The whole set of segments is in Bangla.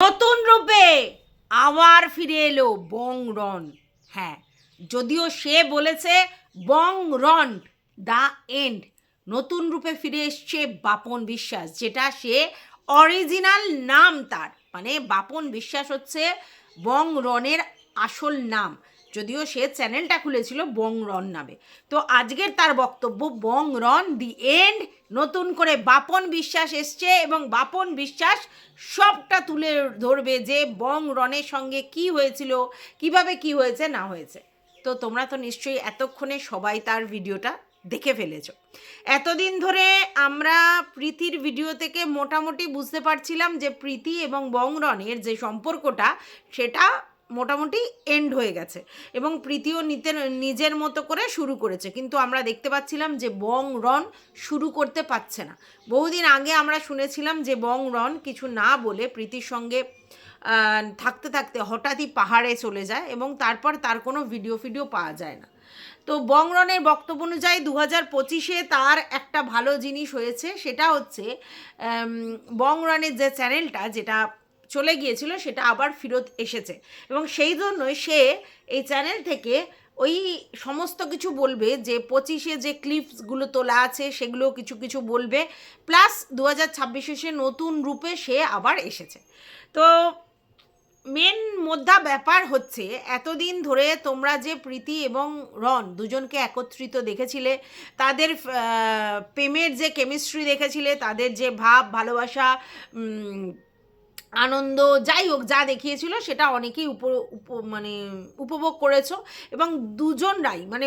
নতুন রূপে আবার ফিরে এলো বং রন হ্যাঁ যদিও সে বলেছে বং রন দ্য এন্ড। নতুন রূপে ফিরে এসছে বাপন বিশ্বাস, যেটা সে অরিজিনাল নাম তার। মানে বাপন বিশ্বাস হচ্ছে বং রনের আসল নাম। যদিও সে চ্যানেলটা খুলেছিল বং রন নামে। তো আজকের তার বক্তব্য, বং রন, দি এন্ড, নতুন করে বাপন বিশ্বাস এসছে এবং বাপন বিশ্বাস সবটা তুলে ধরবে যে বং রনের সঙ্গে কি হয়েছিল, কীভাবে কি হয়েছে, না হয়েছে। তো তোমরা তো নিশ্চয়ই এতক্ষণে সবাই তার ভিডিওটা দেখে ফেলেছ। এতদিন ধরে আমরা প্রীতির ভিডিও থেকে মোটামুটি বুঝতে পারছিলাম যে প্রীতি এবং বংরনের যে সম্পর্কটা, সেটা মোটামুটি এন্ড হয়ে গেছে। এবং প্রীতিও নিতে, নিজের মতো করে শুরু করেছে। কিন্তু আমরা দেখতে পাচ্ছিলাম যে বং রন শুরু করতে পারছে না। বহুদিন আগে আমরা শুনেছিলাম যে বং রন কিছু না বলে প্রীতির সঙ্গে থাকতে থাকতে হঠাৎই পাহাড়ে চলে যায় এবং তারপর তার কোনো ভিডিও ফিডিও পাওয়া যায় না। তো বংরনের বক্তব্য অনুযায়ী দু হাজার পঁচিশে তার একটা ভালো জিনিস হয়েছে, সেটা হচ্ছে বংরনের যে চ্যানেলটা, যেটা চলে গিয়েছিল, সেটা আবার ফেরত এসেছে। এবং সেই জন্যই সে এই চ্যানেল থেকে ওই সমস্ত কিছু বলবে যে, পঁচিশে যে ক্লিপসগুলো তোলা আছে সেগুলো কিছু কিছু বলবে। প্লাস দু হাজার ছাব্বিশে সে নতুন রূপে সে আবার এসেছে। তো মেন মোদ্দা ব্যাপার হচ্ছে, এতদিন ধরে তোমরা যে প্রীতি এবং রন দুজনকে একত্রিত দেখেছিলে, তাদের প্রেমের যে কেমিস্ট্রি দেখেছিলে, তাদের যে ভাব, ভালোবাসা আনন্দ, যাই হোক, যা দেখিয়েছিল সেটা অনেকেই উপ মানে উপভোগ করেছ এবং দুজনরাই মানে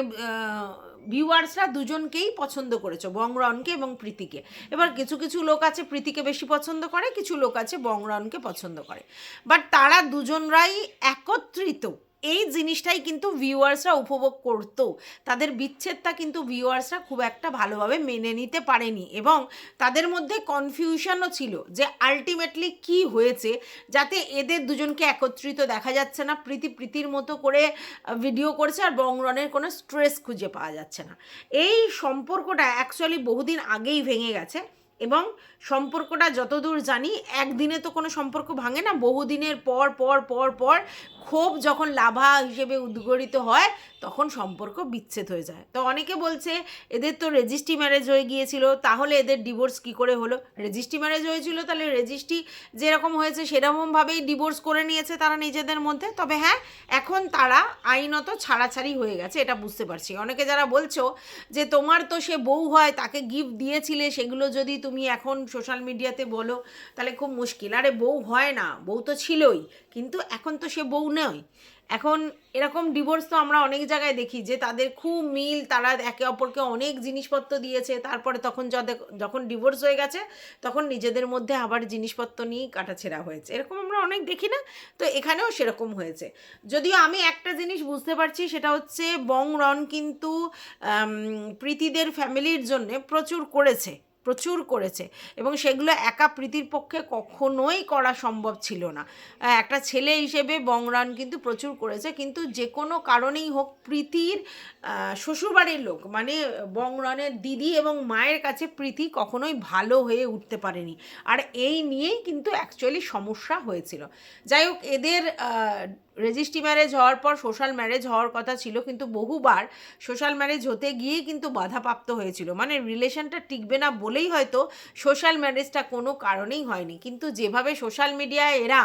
ভিউয়ার্সরা দুজনকেই পছন্দ করেছ বংরনকে এবং প্রীতিকে। এবার কিছু কিছু লোক আছে প্রীতিকে বেশি পছন্দ করে, কিছু লোক আছে বংরনকে পছন্দ করে। বাট তারা দুজনরাই একত্রিত। এই জিনিসটাই কিন্তু ভিউয়ার্সরা উপভোগ করতো। তাদের বিচ্ছেদটা কিন্তু ভিউয়ার্সরা খুব একটা ভালোভাবে মেনে নিতে পারেনি এবং তাদের মধ্যে কনফিউশনও ছিল যে আলটিমেটলি কি হয়েছে যাতে এদের দুজনকে একত্রিত দেখা যাচ্ছে না, প্রীতি প্রীতির মতো করে ভিডিও করছে আর বংরনের কোনো স্ট্রেস খুঁজে পাওয়া যাচ্ছে না। এই সম্পর্কটা অ্যাকচুয়ালি বহুদিন আগেই ভেঙে গেছে এবং সম্পর্কটা যতদূর জানি একদিনে তো কোনো সম্পর্ক ভাঙে না, বহুদিনের পর পর পর পর ক্ষোভ যখন লাভা হিসেবে উদ্গরিত হয়, তখন সম্পর্ক বিচ্ছেদ হয়ে যায়। তো অনেকে বলছে, এদের তো রেজিস্ট্রি ম্যারেজ হয়ে গিয়েছিল, তাহলে এদের ডিভোর্স কি করে হলো? রেজিস্ট্রি ম্যারেজ হয়েছিল, তাহলে রেজিস্ট্রি যেরকম হয়েছে, সেরকমভাবেই ডিভোর্স করে নিয়েছে তারা নিজেদের মধ্যে। তবে হ্যাঁ এখন তারা আইনত ছাড়াছাড়ি হয়ে গেছে, এটা বুঝতে পারছি। অনেকে যারা বলছো যে, তোমার তো সে বউ হয়, তাকে গিফট দিয়েছিলে, সেগুলো যদি তুমি এখন সোশ্যাল মিডিয়াতে বলো, তাহলে খুব মুশকিল। আরে, বউ হয় না, বউ তো ছিলই, কিন্তু এখন তো সে বউ নয়। এখন এরকম ডিভোর্স তো আমরা অনেক জায়গায় দেখি যে তাদের খুব মিল, তারা একে অপরকে অনেক জিনিসপত্র দিয়েছে, তারপরে তখন যখন ডিভোর্স হয়ে গেছে, তখন নিজেদের মধ্যে আবার জিনিসপত্র নিয়েই কাটাছেড়া হয়েছে। এরকম আমরা অনেক দেখি না? তো এখানেও সেরকম হয়েছে। যদিও আমি একটা জিনিস বুঝতে পারছি, সেটা হচ্ছে বং রন কিন্তু প্রীতিদের ফ্যামিলির জন্যে প্রচুর করেছে। প্রচুর করেছে এবং সেগুলো একা প্রীতির পক্ষে কখনোই করা সম্ভব ছিল না। একটা ছেলে হিসেবে বংরান কিন্তু প্রচুর করেছে, কিন্তু যে কোনো কারণেই হোক প্রীতির শ্বশুরবাড়ির লোক মানে বংরানের দিদি এবং মায়ের কাছে প্রীতি কখনোই ভালো হয়ে উঠতে পারেনি। আর এই নিয়েই কিন্তু অ্যাকচুয়ালি সমস্যা হয়েছিল। যাই হোক, এদের রেজিস্ট্রি ম্যারেজ হওয়ার পর সোশ্যাল ম্যারেজ হওয়ার কথা ছিল, কিন্তু বহুবার সোশ্যাল ম্যারেজ হতে গিয়েই কিন্তু বাধাপ্রাপ্ত হয়েছিল। মানে রিলেশনটা টিকবে না বলেই হয়তো সোশ্যাল ম্যারেজটা কোনো কারণেই হয়নি। কিন্তু যেভাবে সোশ্যাল মিডিয়ায় এরা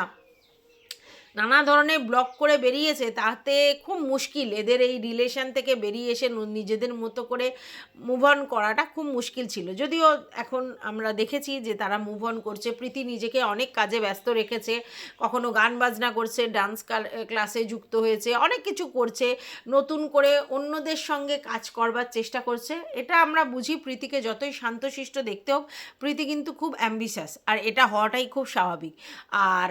নানা ধরনের ব্লক করে বেরিয়েছে, তাতে খুব মুশকিল। এদের এই রিলেশন থেকে বেরিয়ে এসে নিজেদের মতো করে মুভ অন করাটা খুব মুশকিল ছিল। যদিও এখন আমরা দেখেছি যে তারা মুভ অন করছে। প্রীতি নিজেকে অনেক কাজে ব্যস্ত রেখেছে। কখনো গান বাজনা করছে ডান্স ক্লাসে যুক্ত হয়েছে, অনেক কিছু করছে। নতুন করে অন্যদের সঙ্গে কাজ করবার চেষ্টা করছে। এটা আমরা বুঝি প্রীতিকে যতই শান্তশিষ্ট দেখতে হোক, প্রীতি কিন্তু খুব অ্যাম্বিশাস আর এটা হওয়াটাই খুব স্বাভাবিক। আর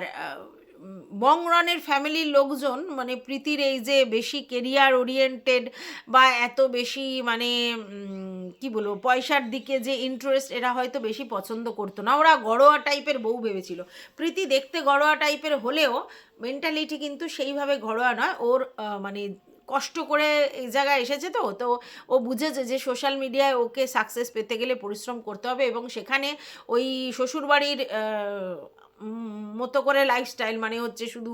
বংরনের ফ্যামিলির লোকজন মানে প্রীতির এই যে বেশি কেরিয়ার ওরিয়েন্টেড বা এত বেশি মানে কি বলব, পয়সার দিকে যে ইন্টারেস্ট এরা হয়তো বেশি পছন্দ করতো না। ওরা গড়োয়া টাইপের বউ ভেবেছিল। প্রীতি দেখতে গড়োয়া টাইপের হলেও মেন্টালিটি কিন্তু সেইভাবে ঘরোয়া নয়। ওর মানে কষ্ট করে এই জায়গায় এসেছে তো তো ও বুঝেছে যে সোশ্যাল মিডিয়ায় ওকে সাকসেস পেতে গেলে পরিশ্রম করতে হবে এবং সেখানে ওই শ্বশুরবাড়ির মতো করে লাইফস্টাইল মানে হচ্ছে শুধু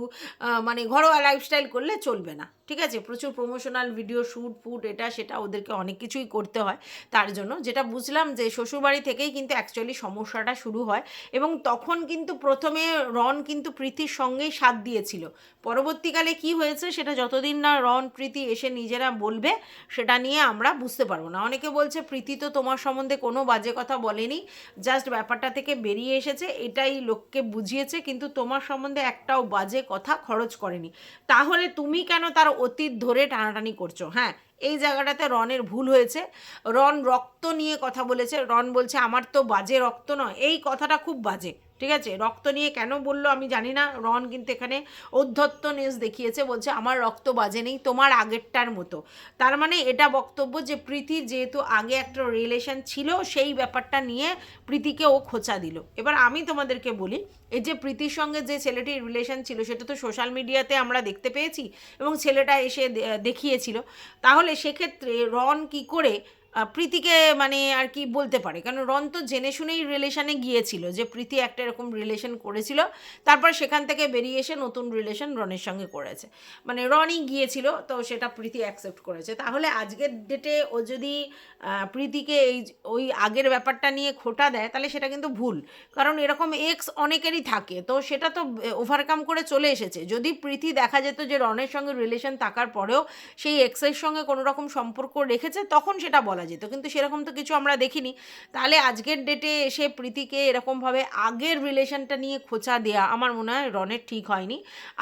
মানে ঘরোয়া লাইফস্টাইল করলে চলবে না, ঠিক আছে? প্রচুর প্রমোশনাল ভিডিও শ্যুট ফুট এটা, সেটা ওদেরকে অনেক কিছুই করতে হয়, তার জন্য। যেটা বুঝলাম যে শ্বশুরবাড়ি থেকেই কিন্তু অ্যাকচুয়ালি সমস্যাটা শুরু হয়, এবং তখন কিন্তু প্রথমে রন কিন্তু প্রীতির সঙ্গেই সাথ দিয়েছিল। পরবর্তীকালে কি হয়েছে সেটা যতদিন না রন প্রীতি এসে নিজেরা বলবে, সেটা নিয়ে আমরা বুঝতে পারব না। অনেকে বলছে, প্রীতি তো তোমার সম্বন্ধে কোনো বাজে কথা বলেনি জাস্ট ব্যাপারটা থেকে বেরিয়ে এসেছে, এটাই লোককে বুঝিয়েছে, কিন্তু তোমার সম্বন্ধে একটাও বাজে কথা খরচ করেনি। তাহলে তুমি কেন তার অতীত ধরে টানাটানি করছ হ্যাঁ? এই জায়গাটাতে রনের ভুল হয়েছে। রন রক্ত নিয়ে কথা বলেছে। রন বলছে, আমার তো বাজে রক্ত নয়। এই কথাটা খুব বাজে। ঠিক আছে? রক্ত নিয়ে কেন বলল আমি জানি না। রন কিন্তু এখানে অধ্যত্ত নিউজ দেখিয়েছে, বলছে আমার রক্ত বাজে নেই, তোমার আগেরটার মতো। তার মানে এটা বক্তব্য যে প্রীতি যেহেতু আগে একটা রিলেশন ছিল, সেই ব্যাপারটা নিয়ে প্রীতিকে ও খোঁচা দিল। এবার আমি তোমাদেরকে বলি, এই যে প্রীতির সঙ্গে যে ছেলেটির রিলেশন ছিল, সেটা তো সোশ্যাল মিডিয়াতে আমরা দেখতে পেয়েছি এবং ছেলেটা এসে দেখিয়েছিল। তাহলে সেক্ষেত্রে রন কি করে প্রীতিকে মানে আর কি বলতে পারে। কারণ রন তো জেনে শুনেই রিলেশনে গিয়েছিল যে প্রীতি একটা এরকম রিলেশন করেছিল। তারপর সেখান থেকে বেরিয়ে এসে নতুন রিলেশন রনের সঙ্গে করেছে। মানে রনই গিয়েছিল, তো সেটা প্রীতি অ্যাকসেপ্ট করেছে। তাহলে আজকের ডেটে ও যদি প্রীতিকে এই ওই আগের ব্যাপারটা নিয়ে খোটা দেয়, তাহলে সেটা কিন্তু ভুল। কারণ এরকম এক্স অনেকেরই থাকে, তো সেটা তো ওভারকাম করে চলে এসেছে। যদি প্রীতি দেখা যেত যে রনের সঙ্গে রিলেশন থাকার পরেও সেই এক্সের সঙ্গে কোনো রকম সম্পর্ক রেখেছে, তখন সেটা বলা যেত। কিন্তু সেরকম তো কিছু আমরা দেখিনি। তাহলে আজকের ডেটে এসে প্রীতিকে এরকমভাবে আগের রিলেশনটা নিয়ে খোঁচা দেওয়া আমার মনে হয় রনের ঠিক হয়নি।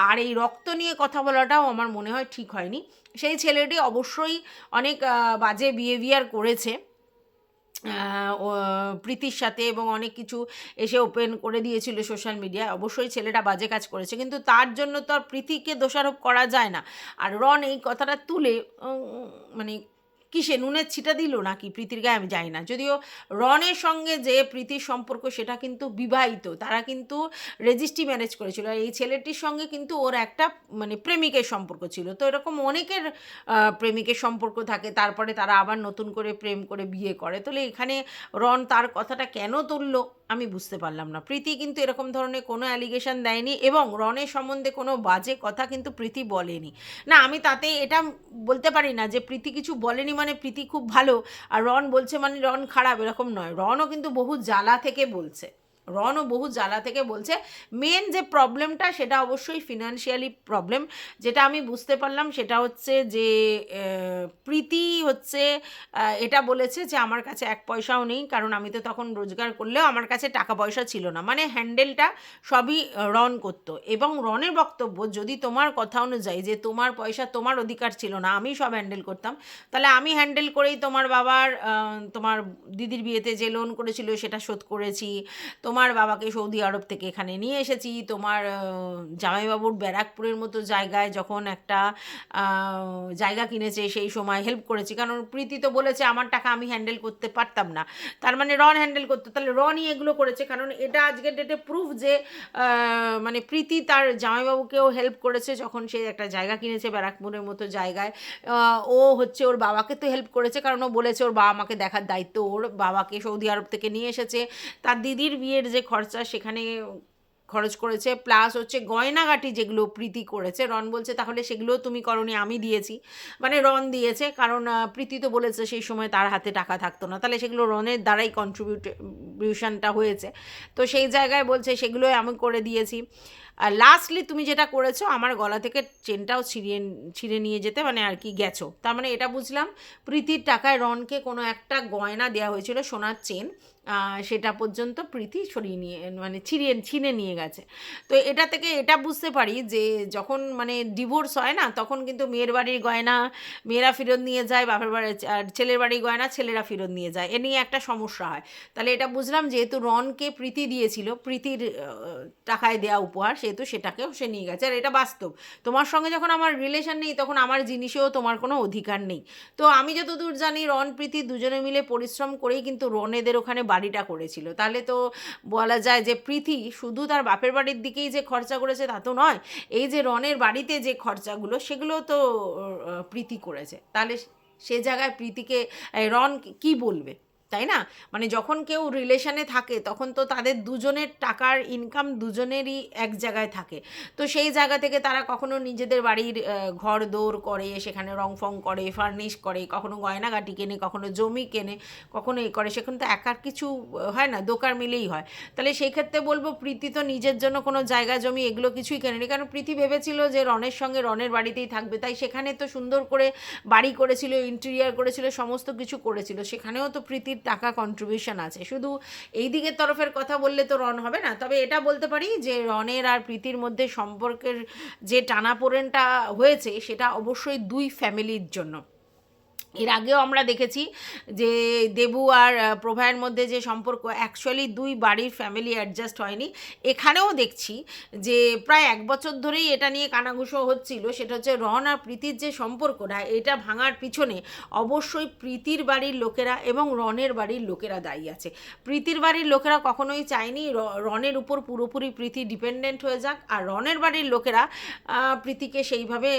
আর এই রক্ত নিয়ে কথা বলাটাও আমার মনে হয় ঠিক হয়নি। সেই ছেলেটি অবশ্যই অনেক বাজে বিহেভিয়ার করেছে। প্রীতির সাথে এবং অনেক কিছু এসে ওপেন করে দিয়েছিল সোশ্যাল মিডিয়ায় অবশ্যই ছেলেটা বাজে কাজ করেছে। কিন্তু তার জন্য তো আর প্রীতিকে দোষারোপ করা যায় না। আর রন এই কথাটা তুলে মানে কিসে নুনের ছিটা দিল নাকি প্রীতির গায়ে আমি জানি না। যদিও রনের সঙ্গে যে প্রীতির সম্পর্ক সেটা কিন্তু বিবাহিত, তারা কিন্তু রেজিস্ট্রি ম্যারেজ করেছিল। আর এই ছেলেটির সঙ্গে কিন্তু ওর একটা মানে প্রেমিকের সম্পর্ক ছিল। তো এরকম অনেকের প্রেমিকের সম্পর্ক থাকে, তারপরে তারা আবার নতুন করে প্রেম করে বিয়ে করে। তাহলে এখানে রন তার কথাটা কেন তুললো? আমি বুঝতে পারলাম না। প্রীতি কিন্তু এরকম ধরনের কোনো অ্যালিগেশন দেয়নি এবং রনের সম্বন্ধে কোনো বাজে কথা কিন্তু প্রীতি বলেনি। না, আমি তাতে এটা বলতে পারি না যে প্রীতি কিছু বলেনি মানে প্রীতি খুব ভালো, আর রন বলছে মানে রন খারাপ, এরকম নয়। রনও কিন্তু বহু জ্বালা থেকে বলছে। রনও বহু জ্বালা থেকে বলছে মেন যে প্রবলেমটা সেটা অবশ্যই ফিনান্সিয়ালি প্রবলেম যেটা আমি বুঝতে পারলাম সেটা হচ্ছে যে প্রীতি হচ্ছে এটা বলেছে যে আমার কাছে এক পয়সাও নেই, কারণ আমি তো তখন রোজগার করলেও আমার কাছে টাকা পয়সা ছিল না। মানে হ্যান্ডেলটা সবই রন করতো। এবং রনের বক্তব্য, যদি তোমার কথা অনুযায়ী যে তোমার পয়সা তোমার অধিকার ছিল না, আমি সব হ্যান্ডেল করতাম। তাহলে আমি হ্যান্ডেল করেই তোমার বাবার তোমার দিদির বিয়েতে যে লোন করেছিল সেটা শোধ করেছি। তোমার বাবাকে সৌদি আরব থেকে এখানে নিয়ে এসেছি। তোমার জামাইবাবুর ব্যারাকপুরের মতো জায়গায় যখন একটা জায়গা কিনেছে সেই সময় হেল্প করেছি। কারণ প্রীতি তো বলেছে, আমার টাকা আমি হ্যান্ডেল করতে পারতাম না। তার মানে রন হ্যান্ডেল করতো। তাহলে রনই এগুলো করেছে। কারণ এটা আজকের ডেটে প্রুফ যে মানে প্রীতি তার জামাইবাবুকেও হেল্প করেছে যখন সে একটা জায়গা কিনেছে ব্যারাকপুরের মতো জায়গায়। ও হচ্ছে ওর বাবাকে তো হেল্প করেছে। কারণ ও বলেছে, ওর বাবা মাকে দেখার দায়িত্ব। ওর বাবাকে সৌদি আরব থেকে নিয়ে এসেছে। তার দিদির বিয়ের যে খরচা সেখানে খরচ করেছে প্লাস হচ্ছে গয়নাগাটি যেগুলো প্রীতি করেছে। রন বলছে, তাহলে সেগুলো তুমি করনি, আমি দিয়েছি। মানে রন দিয়েছে, কারণ প্রীতি তো বলেছে সেই সময় তার হাতে টাকা থাকতো না। তাহলে সেগুলো রনের দ্বারাই কন্ট্রিবিউশনটা হয়েছে। তো সেই জায়গায় বলছে, সেগুলোই আমি করে দিয়েছি। আর লাস্টলি তুমি যেটা করেছ, আমার গলা থেকে চেনটাও ছিঁড়িয়ে, ছিঁড়ে নিয়ে যেতে মানে আর কি গেছো। তার মানে এটা বুঝলাম, প্রীতির টাকায় রনকে কোনো একটা গয়না দেওয়া হয়েছিল সোনার চেন সেটা পর্যন্ত প্রীতি সরিয়ে নিয়ে মানে ছিঁড়িয়ে ছিনে নিয়ে গেছে। তো এটা থেকে এটা বুঝতে পারি যে যখন মানে ডিভোর্স হয় না, তখন কিন্তু মেয়ের বাড়ির গয়না, মেয়েরা ফেরত নিয়ে যায়, বাপের বাড়ি, আর ছেলের বাড়ির গয়না ছেলেরা ফেরত নিয়ে যায়। এ নিয়ে একটা সমস্যা হয়। তাহলে এটা বুঝলাম, যেহেতু রনকে প্রীতি দিয়েছিল, প্রীতির টাকায় দেওয়া উপহার সেহেতু সেটাকেও সে নিয়ে গেছে। আর এটা বাস্তব। তোমার সঙ্গে যখন আমার রিলেশন নেই, তখন আমার জিনিসেও তোমার কোনো অধিকার নেই। তো আমি যতদূর জানি রন প্রীতি দুজনে মিলে পরিশ্রম করেই কিন্তু রনেদের ওখানে বাড়িটা করেছিল। তাহলে তো বলা যায় যে প্রীতি শুধু তার বাপের বাড়ির দিকেই যে খরচা করেছে তা তো নয়, এই যে রনের বাড়িতে যে খরচাগুলো, সেগুলো তো প্রীতি করেছে। তাহলে সে জায়গায় প্রীতিকে রন কি বলবে? তাই না? মানে যখন কেউ রিলেশনে থাকে, তখন তো তাদের দুজনের টাকার ইনকাম দুজনেরই এক জায়গায় থাকে। তো সেই জায়গা থেকে তারা কখনো নিজেদের বাড়ির ঘর দৌড় করে, সেখানে রং ফং করে ফার্নিশ করে, কখনো গয়নাগাটি কেনে, কখনো জমি কেনে, কখনো এ করে, সেখানে তো একার কিছু হয় না, দোকার মিলেই হয়। তাহলে সেই ক্ষেত্রে বলব প্রীতি তো নিজের জন্য কোনো জায়গা, জমি এগুলো কিছুই কেনেনি। কারণ প্রীতি ভেবেছিল যে রনের সঙ্গে রনের বাড়িতেই থাকবে। তাই সেখানে তো সুন্দর করে বাড়ি করেছিল ইন্টেরিয়ার করেছিল, সমস্ত কিছু করেছিল। সেখানেও তো প্রীতির টাকা কন্ট্রিবিউশন আছে। শুধু এই দিকের তরফের কথা বললে তো রন হবে না। তবে এটা বলতে পারি যে রনের আর প্রীতির মধ্যে সম্পর্কের যে টানাপোড়েনটা হয়েছে, সেটা অবশ্যই দুই ফ্যামিলির জন্য। এর আগেও আমরা দেখেছি যে দেবু আর প্রভায়ের মধ্যে যে সম্পর্ক অ্যাকচুয়ালি দুই বাড়ির ফ্যামিলি অ্যাডজাস্ট হয়নি। এখানেও দেখছি যে প্রায় এক বছর ধরেই এটা নিয়ে কানাঘুষো হচ্ছিল। সেটা হচ্ছে রন আর প্রীতির যে সম্পর্কটা, এটা ভাঙার পিছনে অবশ্যই প্রীতির বাড়ির লোকেরা এবং রনের বাড়ির লোকেরা দায়ী আছে। প্রীতির বাড়ির লোকেরা কখনোই চায়নি রনের উপর পুরোপুরি প্রীতি ডিপেন্ডেন্ট হয়ে যাক। আর রনের বাড়ির লোকেরা প্রীতিকে সেইভাবে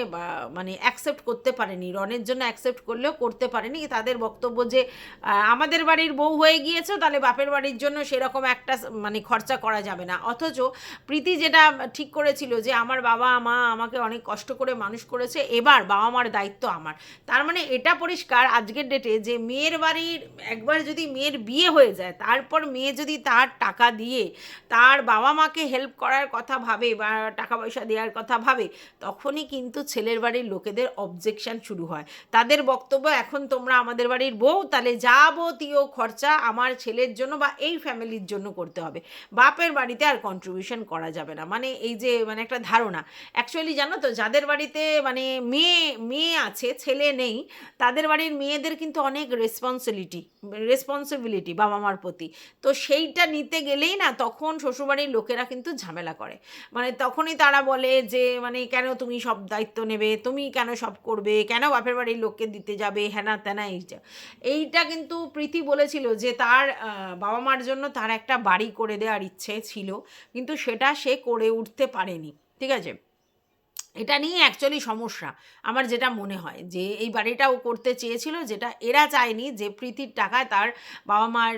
মানে অ্যাকসেপ্ট করতে পারেনি। রনের জন্য অ্যাকসেপ্ট করলেও করতে পারেনি তাদের বক্তব্য যে আমাদের বাড়ির বউ হয়ে গিয়েছো, তাহলে বাপের বাড়ির জন্য সেরকম একটা মানে খরচা করা যাবে না। অথচ প্রীতি যেটা ঠিক করেছিল যে, আমার বাবা, মা আমাকে অনেক কষ্ট করে মানুষ করেছে, এবার বাবা মার দায়িত্ব আমার। তার মানে এটা পরিষ্কার আজকের ডেটে যে, মেয়ের বাড়ির একবার যদি মেয়ের বিয়ে হয়ে যায়, তারপর মেয়ে যদি তার টাকা দিয়ে তার বাবা মাকে হেল্প করার কথা ভাবে বা টাকা পয়সা দেওয়ার কথা ভাবে, তখনই কিন্তু ছেলের বাড়ির লোকেদের অবজেকশান শুরু হয়। তাদের বক্তব্য এখন তোমরা আমাদের বাড়ির বউ, তাহলে যাবতীয় খরচা আমার ছেলের জন্য বা এই ফ্যামিলির জন্য করতে হবে। বাপের বাড়িতে আর কন্ট্রিবিউশন করা যাবে না। মানে এই যে মানে একটা ধারণা। অ্যাকচুয়ালি জানো তো, যাদের বাড়িতে মানে মেয়ে মেয়ে আছে, ছেলে নেই, তাদের বাড়ির মেয়েদের কিন্তু অনেক রেসপন্সিবিলিটি রেসপন্সিবিলিটি বাবা মার প্রতি। তো সেইটা নিতে গেলেই না, তখন শ্বশুরবাড়ির লোকেরা কিন্তু ঝামেলা করে। মানে তখনই তারা বলে যে মানে কেন তুমি সব দায়িত্ব নেবে, তুমি কেন সব করবে, কেন বাপের বাড়ির লোককে দিতে যাবে? হ্যানা ত্যানা এইটা এইটা কিন্তু প্রীতি বলেছিল যে তার বাবা মার জন্য তার একটা বাড়ি করে দেওয়ার ইচ্ছে ছিল, কিন্তু সেটা সে করে উঠতে পারেনি, ঠিক আছে? এটা নিয়ে অ্যাকচুয়ালি সমস্যা, আমার যেটা মনে হয় যে এই বাড়িটাও করতে চেয়েছিল, যেটা এরা চায়নি যে প্রীতির টাকায় তার বাবা মার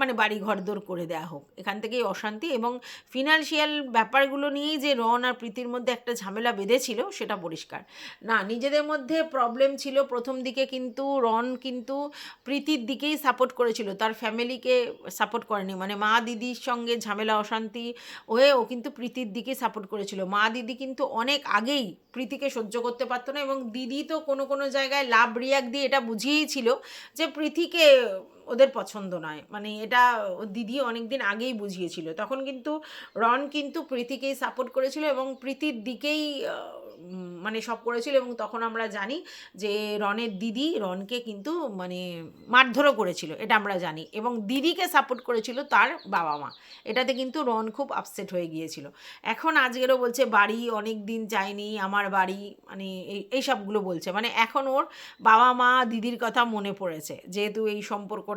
মানে বাড়ি ঘরদোর করে দেওয়া হোক। এখান থেকেই অশান্তি এবং ফিনান্সিয়াল ব্যাপারগুলো নিয়েই যে রন আর প্রীতির মধ্যে একটা ঝামেলা বেঁধেছিল সেটা পরিষ্কার। না, নিজেদের মধ্যে প্রবলেম ছিল প্রথম দিকে কিন্তু রন কিন্তু প্রীতির দিকেই সাপোর্ট করেছিল। তার ফ্যামিলিকে সাপোর্ট করেনি। মানে মা দিদির সঙ্গে ঝামেলা, অশান্তি হয়ে ও কিন্তু প্রীতির দিকে সাপোর্ট করেছিল। মা দিদি কিন্তু অনেক আগেই প্রীতিকে সহ্য করতে পারতো না এবং দিদি তো কোনো কোনো জায়গায় লাভ রিয়াক দিয়ে এটা বুঝিয়েই ছিল যে প্রীতিকে ওদের পছন্দ নয়। মানে এটা দিদি অনেক দিন আগেই বুঝিয়েছিল। তখন কিন্তু রন কিন্তু প্রীতিকেই সাপোর্ট করেছিল এবং প্রীতির দিকেই মানে সব করেছিল এবং তখন আমরা জানি যে রনের দিদি রনকে কিন্তু মানে মারধরও করেছিল, এটা আমরা জানি। এবং দিদিকে সাপোর্ট করেছিল তার বাবা মা। এটাতে কিন্তু রন খুব আপসেট হয়ে গিয়েছিল। এখন আজকেরও বলছে, বাড়ি অনেক দিন যায়নি, আমার বাড়ি মানে এই এই সবগুলো বলছে। মানে এখন ওর বাবা মা দিদির কথা মনে পড়েছে। যেহেতু এই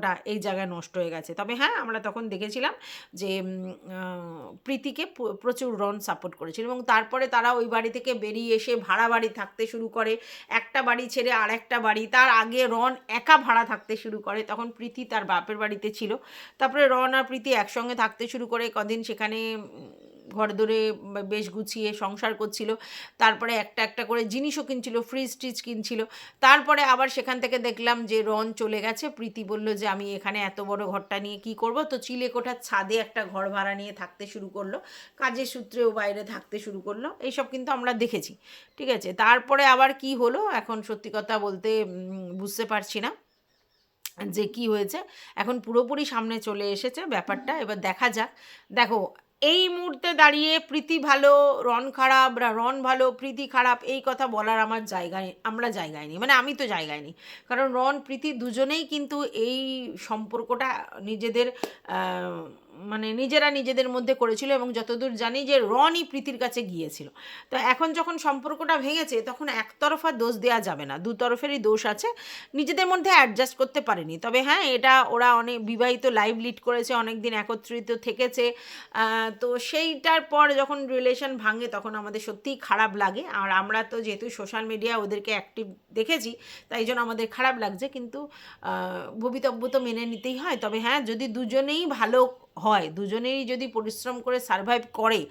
সম্পর্কটা এই জায়গায় নষ্ট হয়ে গেছে। তবে হ্যাঁ আমরা তখন দেখেছিলাম যে প্রীতিকে প্রচুর রন সাপোর্ট করেছিল এবং তারপরে তারা ওই বাড়ি থেকে বেরিয়ে এসে ভাড়া বাড়ি থাকতে শুরু করে। একটা বাড়ি ছেড়ে আর একটা বাড়ি, তার আগে রন একা ভাড়া থাকতে শুরু করে। তখন প্রীতি তার বাপের বাড়িতে ছিল। তারপরে রন আর প্রীতি একসঙ্গে থাকতে শুরু করে। কদিন সেখানে ঘর ধরে বেশ গুছিয়ে সংসার করছিল। তারপরে একটা একটা করে জিনিসও কিনছিল ফ্রিজ টিজ কিনছিল। তারপরে আবার সেখান থেকে দেখলাম যে রন চলে গেছে। প্রীতি বলল যে, আমি এখানে এত বড় ঘরটা নিয়ে কি করব? তো চিলেকোঠার ছাদে একটা ঘর ভাড়া নিয়ে থাকতে শুরু করল। কাজের সূত্রেও বাইরে থাকতে শুরু করল। এইসব কিন্তু আমরা দেখেছি। ঠিক আছে? তারপরে আবার কি হলো? এখন সত্যি কথা বলতে বুঝতে পারছি না যে কি হয়েছে। এখন পুরোপুরি সামনে চলে এসেছে ব্যাপারটা। এবার দেখা যাক। দেখো এই মুহূর্তে দাঁড়িয়ে প্রীতি ভালো রন খারাপ রন ভালো, প্রীতি খারাপ, এই কথা বলার আমার জায়গায় আমরা জায়গায় নেই মানে আমি তো জায়গায় নেই। কারণ রন প্রীতি দুজনেই কিন্তু এই সম্পর্কটা নিজেদের মানে নিজেরা নিজেদের মধ্যে করেছিল এবং যতদূর জানি যে রনই প্রীতির কাছে গিয়েছিল। তো এখন যখন সম্পর্কটা ভেঙেছে, তখন একতরফা দোষ দেওয়া যাবে না। দু তরফেরই দোষ আছে। নিজেদের মধ্যে অ্যাডজাস্ট করতে পারেনি। তবে হ্যাঁ এটা ওরা অনেক বিবাহিত লাইভ লিড করেছে অনেক দিন একত্রিত থেকেছে। তো সেইটার পর যখন রিলেশন ভাঙে, তখন আমাদের সত্যিই খারাপ লাগে। আর আমরা তো যেহেতু সোশ্যাল মিডিয়া ওদেরকে অ্যাক্টিভ দেখেছি, তাই জন্য আমাদের খারাপ লাগছে। কিন্তু ভবিতব্য তো মেনে নিতেই হয়। তবে হ্যাঁ যদি দুজনেই ভালো হয়, দুজনেই যদি পরিশ্রম করে সারভাইভ করে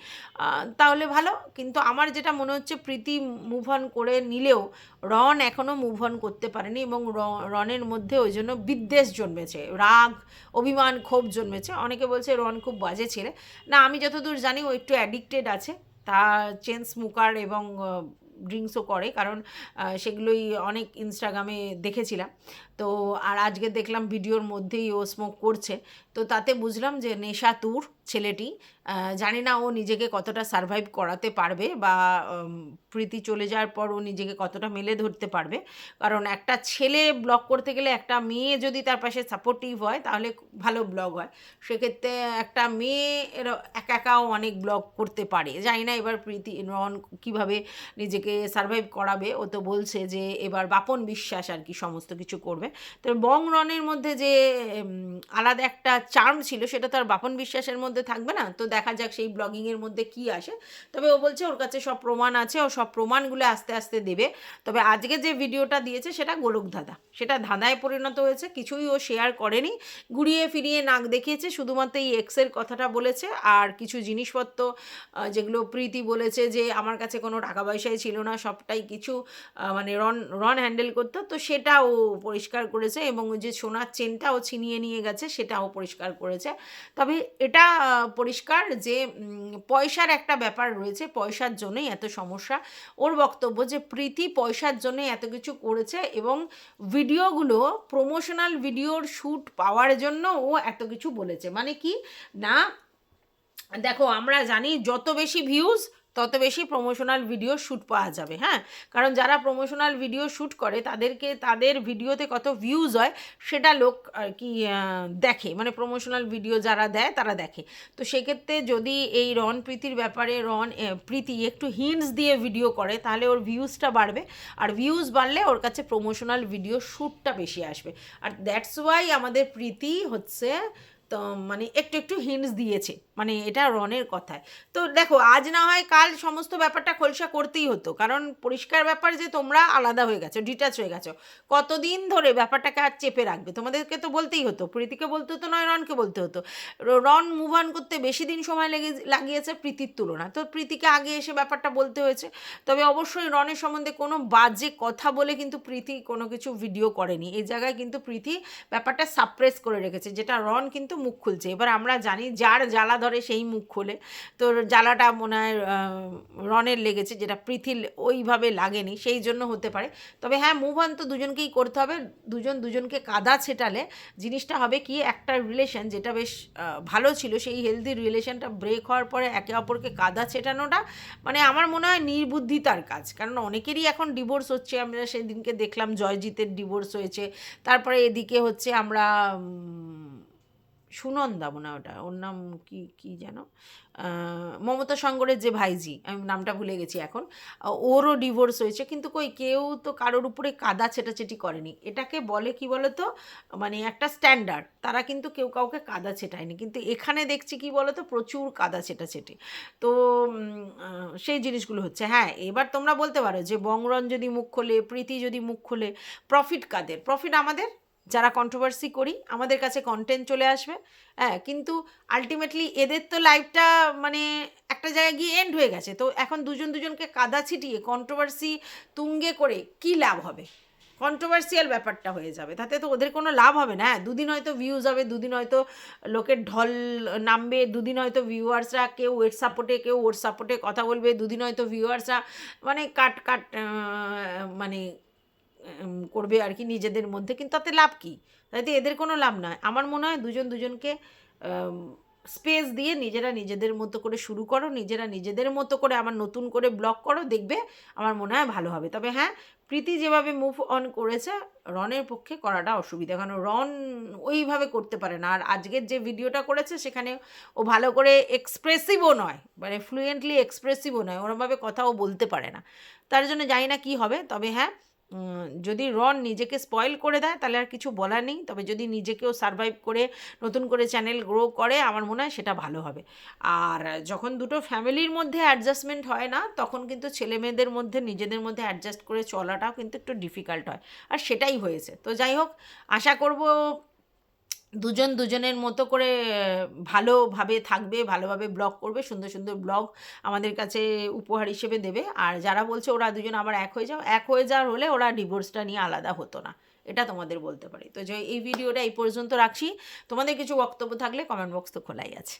তাহলে ভালো। কিন্তু আমার যেটা মনে হচ্ছে প্রীতি মুভ অন করে নিলেও, রন এখনও মুভ অন করতে পারেনি এবং রনের মধ্যে ওই জন্য বিদ্বেষ জন্মেছে, রাগ, অভিমান, ক্ষোভ জন্মেছে। অনেকে বলছে রন খুব বাজে ছেলে। না, আমি যতদূর জানি ও একটু অ্যাডিক্টেড আছে। তা চেন স্মোকার এবং ড্রিঙ্কসও করে। কারণ সেগুলোই অনেক ইনস্টাগ্রামে দেখেছিলাম। তো আর আজকে দেখলাম ভিডিওর মধ্যেই ও স্মোক করছে। তো তাতে বুঝলাম যে নেশা তুর ছেলেটি জানি না ও নিজেকে কতটা সারভাইভ করাতে পারবে বা প্রীতি চলে যাওয়ার পর ও নিজেকে কতটা মেলে ধরতে পারবে। কারণ একটা ছেলে ব্লগ করতে গেলে একটা মেয়ে যদি তার পাশে সাপোর্টিভ হয়, তাহলে ভালো ব্লগ হয়। সেক্ষেত্রে একটা মেয়ে একা একাও অনেক ব্লগ করতে পারে। জানি না এবার প্রীতি রন কীভাবে নিজেকে সারভাইভ করাবে। ও তো বলছে যে, এবার বাপন বিশ্বাস আর কি সমস্ত কিছু করবে। তো বং রনের মধ্যে যে আলাদা একটা চার্ম ছিল, সেটা তো আর বাপন বিশ্বাসের মধ্যে থাকবে না। তো দেখা যাক সেই ব্লগিংয়ের মধ্যে কি আসে। তবে ও বলছে ওর কাছে সব প্রমাণ আছে, ও সব প্রমাণগুলো আস্তে আস্তে দেবে। তবে আজকে যে ভিডিওটা দিয়েছে, সেটা গোলক ধাঁধা। সেটা ধাঁধায় পরিণত হয়েছে, কিছুই ও শেয়ার করেনি। ঘুরিয়ে ফিরিয়ে নাক দেখিয়েছে, শুধুমাত্র এই এক্সের কথাটা বলেছে। আর কিছু জিনিসপত্র যেগুলো প্রীতি বলেছে যে, আমার কাছে কোনো টাকা পয়সাই ছিল না, সবটাই কিছু মানে রন রন হ্যান্ডেল করতো। তো সেটা ও পরিষ্কার করেছে এবং যে সোনার চেনটা ও ছিনিয়ে নিয়ে গেছে সেটাও পরিষ্কার করেছে। তবে এটা পরিষ্কার যে পয়সার একটা ব্যাপার রয়েছে, পয়সার জন্যই এত সমস্যা। ওর বক্তব্য যে, প্রীতি পয়সার জন্যই এত কিছু করেছে এবং ভিডিওগুলো প্রমোশনাল ভিডিওর শ্যুট পাওয়ার জন্য ও এত কিছু বলেছে। মানে কি? না, দেখো, আমরা জানি যত বেশি ভিউজ তত বেশি প্রমোশনাল ভিডিও শ্যুট পাওয়া যাবে হ্যাঁ? কারণ যারা প্রমোশনাল ভিডিও শ্যুট করে, তাদেরকে, তাদের ভিডিওতে কত ভিউজ হয়, সেটা লোক আর কি দেখে। মানে প্রমোশনাল ভিডিও যারা দেয়, তারা দেখে। তো সেক্ষেত্রে যদি এই রন প্রীতির ব্যাপারে রন প্রীতি একটু হিন্টস দিয়ে ভিডিও করে, তাহলে ওর ভিউজটা বাড়বে। আর ভিউজ বাড়লে ওর কাছে প্রমোশনাল ভিডিও শ্যুটটা বেশি আসবে। আর দ্যাটস ওয়াই আমাদের প্রীতি হচ্ছে মানে একটু একটু হিন্টস দিয়েছে মানে এটা রনের কথায়। তো দেখো, আজ না হয় কাল সমস্ত ব্যাপারটা খোলসা করতেই হতো, কারণ পরিষ্কার ব্যাপার যে তোমরা আলাদা হয়ে গেছো ডিটাচ হয়ে গেছো। কতদিন ধরে ব্যাপারটাকে আর চেপে রাখবে? তোমাদেরকে তো বলতেই হতো, প্রীতিকে বলতে হতো, নয় রনকে বলতে হতো। রন মুভ অন করতে বেশি দিন সময় লেগে, লাগিয়েছে প্রীতির তুলনা। তো প্রীতিকে আগে এসে ব্যাপারটা বলতে হয়েছে। তবে অবশ্যই রনের সম্বন্ধে কোনো বাজে কথা বলে কিন্তু প্রীতি কোনো কিছু ভিডিও করেনি। এই জায়গায় কিন্তু প্রীতি ব্যাপারটা সাপ্রেস করে রেখেছে, যেটা রন কিন্তু মুখ খুলছে। এবার আমরা জানি যার জ্বালা ধরে সেই মুখ খোলে। তো জ্বালাটা মনে হয় রনের লেগেছে, যেটা প্রীতি ওইভাবে লাগেনি, সেই জন্য হতে পারে। তবে হ্যাঁ মুভ অন তো দুজনকেই করতে হবে। দুজন দুজনকে কাদা ছেটালে জিনিসটা হবে কি, একটা রিলেশন যেটা বেশ ভালো ছিল, সেই হেলদি রিলেশনটা ব্রেক হওয়ার পরে একে অপরকে কাদা ছেটানোটা মানে আমার মনে হয় নির্বুদ্ধিতার কাজ। কারণ অনেকেরই এখন ডিভোর্স হচ্ছে, আমরা সেদিনকে দেখলাম জয়জিতের ডিভোর্স হয়েছে। তারপরে এদিকে হচ্ছে আমরা সুনন্দা মনে ওটা, ওর নাম কি কি যেন? মমতা শঙ্করের যে ভাইজি, আমি নামটা ভুলে গেছি এখন, ওরও ডিভোর্স হয়েছে, কিন্তু কই কেউ তো কারোর উপরে কাদা ছেটাছেটি করেনি। এটাকে বলে কি বলো তো মানে একটা স্ট্যান্ডার্ড তারা কিন্তু কেউ কাউকে কাদা ছেটায়নি, কিন্তু এখানে দেখছি কি বলো তো প্রচুর কাদা ছেটাছেটি। তো সেই জিনিসগুলো হচ্ছে। হ্যাঁ এবার তোমরা বলতে পারো যে বংরন যদি মুখ খোলে, প্রীতি যদি মুখ খোলে প্রফিট কাদের? প্রফিট আমাদের? যারা কন্ট্রোভার্সি করি, আমাদের কাছে কন্টেন্ট চলে আসবে। হ্যাঁ কিন্তু আলটিমেটলি এদের তো লাইফটা মানে একটা জায়গায় গিয়ে এন্ড হয়ে গেছে। তো এখন দুজন দুজনকে কাদা ছিটিয়ে কন্ট্রোভার্সি তুঙ্গে করে কি লাভ হবে? কন্ট্রোভার্সিয়াল ব্যাপারটা হয়ে যাবে। তাতে তো ওদের কোনো লাভ হবে না। হ্যাঁ দুদিন হয়তো ভিউজ হবে, দুদিন হয়তো লোকের ঢল নামবে, দুদিন হয়তো ভিউয়ার্সরা কেউ এর সাপোর্টে কেউ ওর সাপোর্টে কথা বলবে, দুদিন হয়তো ভিউয়ার্সরা মানে কাট কাট মানে করবে আর কি নিজেদের মধ্যে, কিন্তু তাতে লাভ কি? তাতে এদের কোনো লাভ নয়। আমার মনে হয় দুজন দুজনকে স্পেস দিয়ে নিজেরা নিজেদের মতো করে শুরু করো, নিজেরা নিজেদের মতো করে আমার নতুন করে ব্লগ করো, দেখবে আমার মনে হয় ভালো হবে। তবে হ্যাঁ প্রীতি যেভাবে মুভ অন করেছে, রনের পক্ষে করাটা অসুবিধা। কারণ রন ওইভাবে করতে পারে না। আর আজকের যে ভিডিওটা করেছে, সেখানে ও ভালো করে এক্সপ্রেসিভও নয়। মানে ফ্লুয়েন্টলি এক্সপ্রেসিভও নয়। ওরমভাবে কথাও বলতে পারে না। তার জন্য জানি না কী হবে। তবে হ্যাঁ যদি রন নিজেকে স্পয়েল করে দেয়, তাহলে আর কিছু বলার নেই। তবে যদি নিজেকেও সারভাইভ করে, নতুন করে চ্যানেল গ্রো করে, আমার মনে হয় সেটা ভালো হবে। আর যখন দুটো ফ্যামিলির মধ্যে অ্যাডজাস্টমেন্ট হয় না, তখন কিন্তু ছেলে মেয়েদের মধ্যে, নিজেদের মধ্যে অ্যাডজাস্ট করে চলাটাও কিন্তু একটু ডিফিকাল্ট হয়। আর সেটাই হয়েছে। তো যাই হোক, আশা করব দুজন দুজনের মতো করে ভালোভাবে থাকবে, ভালোভাবে ব্লগ করবে, সুন্দর সুন্দর ব্লগ আমাদের কাছে উপহার হিসেবে দেবে। আর যারা বলছে ওরা দুজন আবার এক হয়ে যাও, এক হয়ে যাওয়ার হলে ওরা ডিভোর্সটা নিয়ে আলাদা হতো না। এটা তোমাদের বলতে পারি। তো যে এই ভিডিওটা এই পর্যন্ত রাখছি। তোমাদের কিছু বক্তব্য থাকলে কমেন্ট বক্স তো খোলাই আছে।